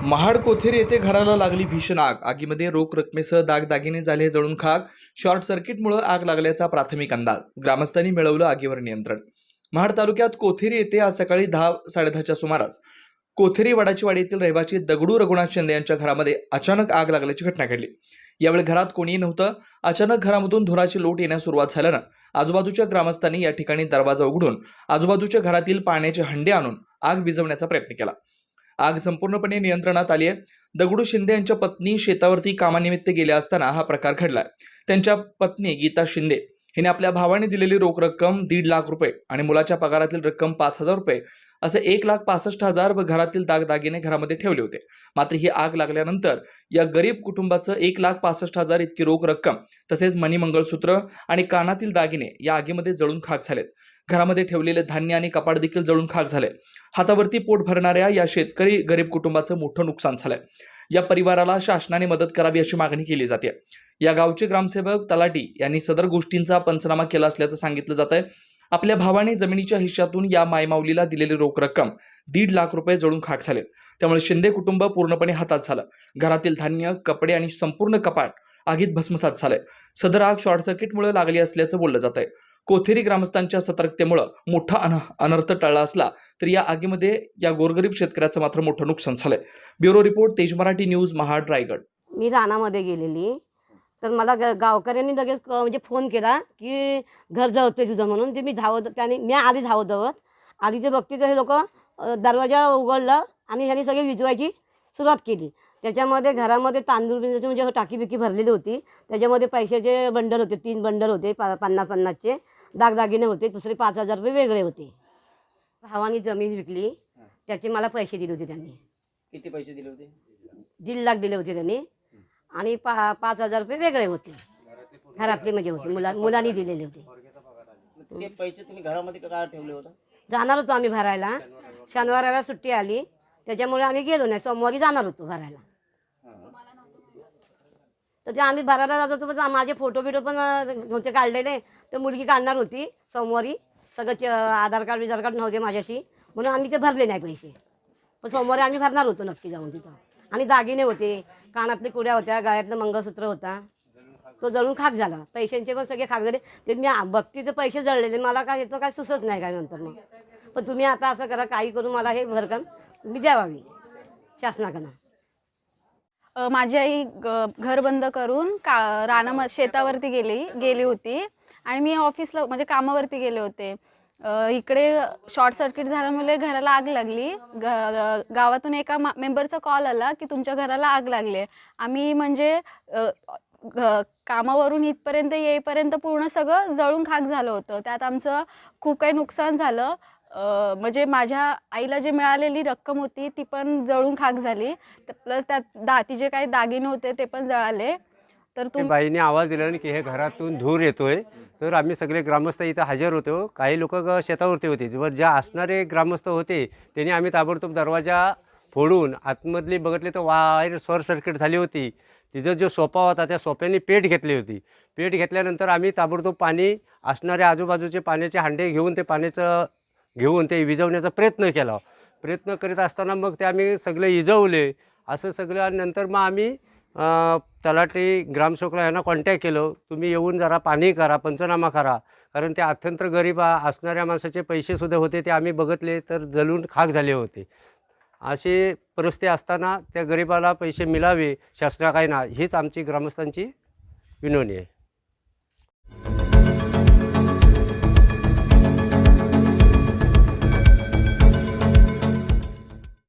महाड कोथेर येथे घराला लागली भीषण आग. आगीमध्ये रोख रकमेसह दागदागिने झाले जळून खाक शॉर्ट सर्किटमुळे आग लागल्याचा प्राथमिक अंदाज. ग्रामस्थांनी मिळवलं आगीवर नियंत्रण. महाड तालुक्यात कोथेरी येथे आज सकाळी दहा साडेदहाच्या सुमारास कोथेरी वडाचीवाडी येथील रहिवासी दगडू रघुनाथ शिंदे यांच्या घरामध्ये अचानक आग लागल्याची घटना घडली. यावेळी घरात कोणीही नव्हतं. अचानक घरामधून धुराची लोट येण्यास सुरुवात झाल्यानं आजूबाजूच्या ग्रामस्थांनी या ठिकाणी दरवाजा उघडून आजूबाजूच्या घरातील पाण्याचे हंडे आणून आग विझवण्याचा प्रयत्न केला. आग संपूर्णपणे नियंत्रणात आली आहे. दगडू शिंदे यांच्या पत्नी शेतावरती कामानिमित्त गेल्या असताना हा प्रकार घडलाय. त्यांच्या पत्नी गीता शिंदे हिने आपल्या भावाने दिलेली रोख रक्कम दीड लाख रुपये आणि मुलाच्या पगारातील रक्कम पाच हजार रुपये असे एक लाख पासष्ट हजार व घरातील दागदागिने घरामध्ये ठेवले होते. मात्र ही आग लागल्यानंतर या गरीब कुटुंबाचं एक लाख पासष्ट हजार इतकी रोख रक्कम तसेच मणिमंगळसूत्र आणि कानातील दागिने या आगीमध्ये जळून खाक झालेत. घरामध्ये ठेवलेले धान्य आणि कपाट देखील जळून खाक झाले. हातावरती पोट भरणाऱ्या या शेतकरी गरीब कुटुंबाचं मोठं नुकसान झालंय. या परिवाराला शासनाने मदत करावी अशी मागणी केली जाते. या गावचे ग्रामसेवक तलाटी यांनी सदर गोष्टींचा पंचनामा केला असल्याचं सांगितलं जात आहे आपल्या भावाने जमिनीच्या हिश्श्यातून या मायमाऊलीला दिलेली रोख रक्कम दीड लाख रुपये जळून खाक झालेत त्यामुळे शिंदे कुटुंब पूर्णपणे हातात झालं. घरातील धान्य कपडे आणि संपूर्ण कपाट आगीत भस्मसात झालंय. सदर आग शॉर्ट सर्किटमुळे लागली असल्याचं बोललं जात आहे कोथेरी ग्रामस्थांच्या सतर्कतेमुळं मोठा अन अनर्थ टळला असला तरी या आगीमध्ये या गोरगरीब शेतकऱ्याचं मात्र मोठं नुकसान झालंय. Bureau report Tej Marathi news Mahad Raigad. मी रानामध्ये गेलेली. तर मला ग गावकऱ्यांनी लगेच म्हणजे फोन केला की घर जळतोय तुझं म्हणून. ते मी धावत त्याने मी आधी धावत धावत आधी ते बघते तर हे लोक दरवाजा उघडला आणि ह्यांनी सगळी विजवायची सुरुवात केली. त्याच्यामध्ये घरामध्ये तांदूळ बिंदूची म्हणजे टाकी बिकी भरलेली होती. त्याच्यामध्ये पैशाचे बंडल होते तीन बंडल होते पा पन्नास पन्नासचे दागदागिने होते दुसरे पाच हजार रुपये वेगळे होते. भावानी जमीन विकली त्याचे मला पैसे दिले होते त्यांनी. किती पैसे दिले होते? दीड लाख दिले होते त्यांनी. आणि पा पाच हजार रुपये वेगळे होते. घरातले म्हणजे होते मुला मुलांनी दिलेले होते. ते पैसे तुम्ही घरामध्ये का काय ठेवले होते? जाणार होतो आम्ही भरायला. शनिवाराला सुट्टी आली. त्याच्यामुळे आम्ही गेलो नाही. सोमवारी जाणार होतो भरायला. तर ते आम्ही भरायला जात होतो माझे फोटो बिटो पण होते काढलेले. तर मुलगी काढणार होती सोमवारी. सगळं आधार कार्ड विधार कार्ड नव्हते माझ्याशी. म्हणून आम्ही ते भरले नाही पैसे. पण सोमवारी आम्ही भरणार होतो नक्की जाऊन तिथं. आणि दागिने होते कानातले कुड्या होत्या गळ्यातलं मंगळसूत्र होता. तो जळून खाक झाला. पैशांचे पण सगळे खाक झाले. ते मी आ- बघती पैसे जळलेले. मला काय येतं काय सुचत नाही काय नंतर मग. पण तुम्ही आता असं करा काही करून मला हे भरकम तुम्ही द्यावावी. शासनाकडनं. माझी आई ग- घर बंद करून का रानाम शेतावरती गेली गेली होती. आणि मी ऑफिसला म्हणजे कामावरती गेले होते. इकडे शॉर्ट सर्किट झाल्यामुळे म्हणजे घराला आग लागली. ग गावातून एका मा मेंबरचा कॉल आला की तुमच्या घराला आग लागली आम्ही म्हणजे कामावरून इथपर्यंत येईपर्यंत पूर्ण सगळं जळून खाक झालं होतं. त्यात आमचं खूप काही नुकसान झालं. म्हणजे माझ्या आईला जे मिळालेली रक्कम होती ती पण जळून खाक झाली. प्लस त्यात दा तिचे काही दागिने होते ते पण जळाले. तर ते बाईने आवाज दिला की हे घरातून धूर येतोय. तर आम्ही सगळे ग्रामस्थ इथं हजर होतो. काही लोक शेतावरती होते. वर ज्या असणारे ग्रामस्थ होते त्यांनी आम्ही ताबडतोब दरवाजा फोडून आतमधली बघितले तर वायर शॉर्ट सर्किट झाली होती. तिचा जो सोपा होता त्या सोप्याने पेट घेतली होती. पेट घेतल्यानंतर आम्ही ताबडतोब पाणी असणारे आजूबाजूचे पाण्याचे हांडे घेऊन ते पाण्याचं घेऊन ते विझवण्याचा प्रयत्न केला. प्रयत्न करीत असताना मग ते आम्ही सगळे इजवले. असं सगळं आणि नंतर मग आम्ही तलाठी ग्रामसेवकला यांना कॉन्टॅक्ट केलं. तुम्ही येऊन जरा पाणी करा पंचनामा करा. कारण ते अत्यंत गरीब असणाऱ्या माणसाचे पैसेसुद्धा होते ते आम्ही बघितले तर जलून खाक झाले होते. अशी परिस्थिती असताना त्या गरिबाला पैसे मिळावे शासनाकायना हीच आमची ग्रामस्थांची विनवणी आहे.